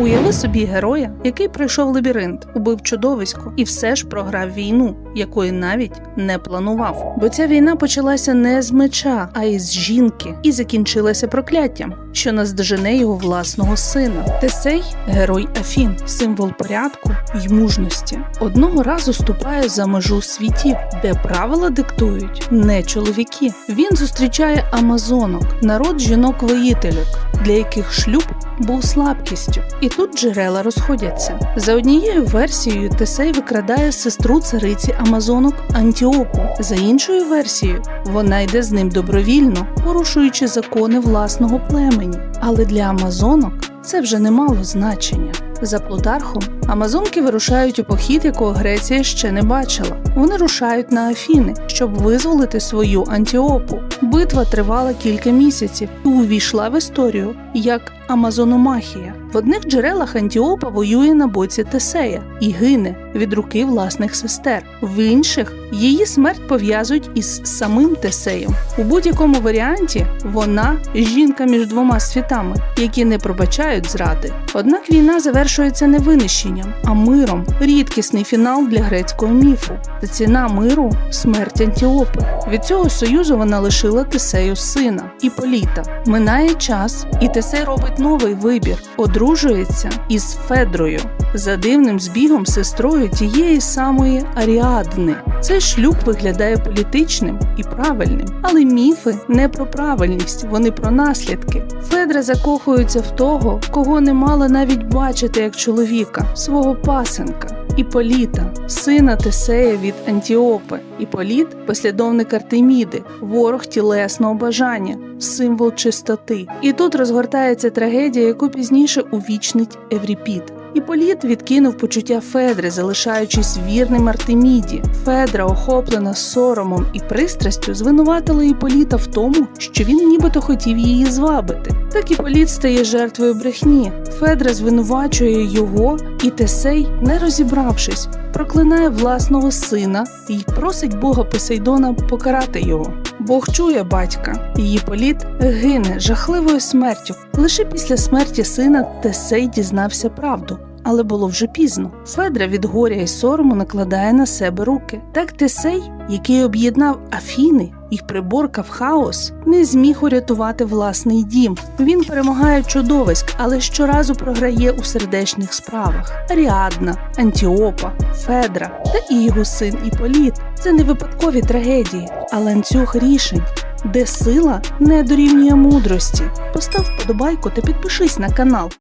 Уяви собі героя, який пройшов лабіринт, убив чудовисько і все ж програв війну, якої навіть не планував. Бо ця війна почалася не з меча, а із жінки, і закінчилася прокляттям, що наздожене його власного сина. Тесей герой Афін, символ порядку й мужності. Одного разу ступає за межу світів, де правила диктують не чоловіки. Він зустрічає амазонок, народ жінок-воїтельок, для яких шлюб був слабкістю. І тут джерела розходяться. За однією версією, Тесей викрадає сестру цариці Амазонок Антіопу. За іншою версією, вона йде з ним добровільно, порушуючи закони власного племені. Але для Амазонок це вже не мало значення. За Плутархом, Амазонки вирушають у похід, якого Греція ще не бачила. Вони рушають на Афіни, щоб визволити свою Антіопу. Битва тривала кілька місяців і увійшла в історію як Амазономахія. В одних джерелах Антіопа воює на боці Тесея і гине від руки власних сестер. В інших її смерть пов'язують із самим Тесеєм. У будь-якому варіанті вона жінка між двома світами, які не пробачають зради. Однак війна завершується не винищенням, а миром рідкісний фінал для грецького міфу. Ціна миру смерть Антіопи. Від цього союзу вона лишила Тесею сина Іполіта. Минає час, і Тесей робить новий вибір: одружується із Федрою. За дивним збігом сестрою тієї самої Аріадни. Цей шлюб виглядає політичним і правильним, але міфи не про правильність, вони про наслідки. Федра закохується в того, кого не мала навіть бачити як чоловіка, свого пасенка. Іполіта, сина Тесея від Антіопи. Іполіт послідовник Артеміди, ворог тілесного бажання, символ чистоти. І тут розгортається трагедія, яку пізніше увічнить Евріпід. Іполіт відкинув почуття Федри, залишаючись вірним Артеміді. Федра, охоплена соромом і пристрастю, звинуватила Іполіта в тому, що він нібито хотів її звабити. Так і політ стає жертвою брехні. Федра звинувачує його, і Тесей, не розібравшись, проклинає власного сина і просить Бога Посейдона покарати його. Бог чує батька. Її політ гине жахливою смертю. Лише після смерті сина Тесей дізнався правду. Але було вже пізно. Федра від горя і сорому накладає на себе руки. Так Тесей, який об'єднав Афіни і приборкав хаос, не зміг урятувати власний дім. Він перемагає чудовиськ, але щоразу програє у сердечних справах. Аріадна, Антіопа, Федра та і його син Іполіт. Це не випадкові трагедії, а ланцюг рішень. Де сила не дорівнює мудрості. Постав вподобайку та підпишись на канал.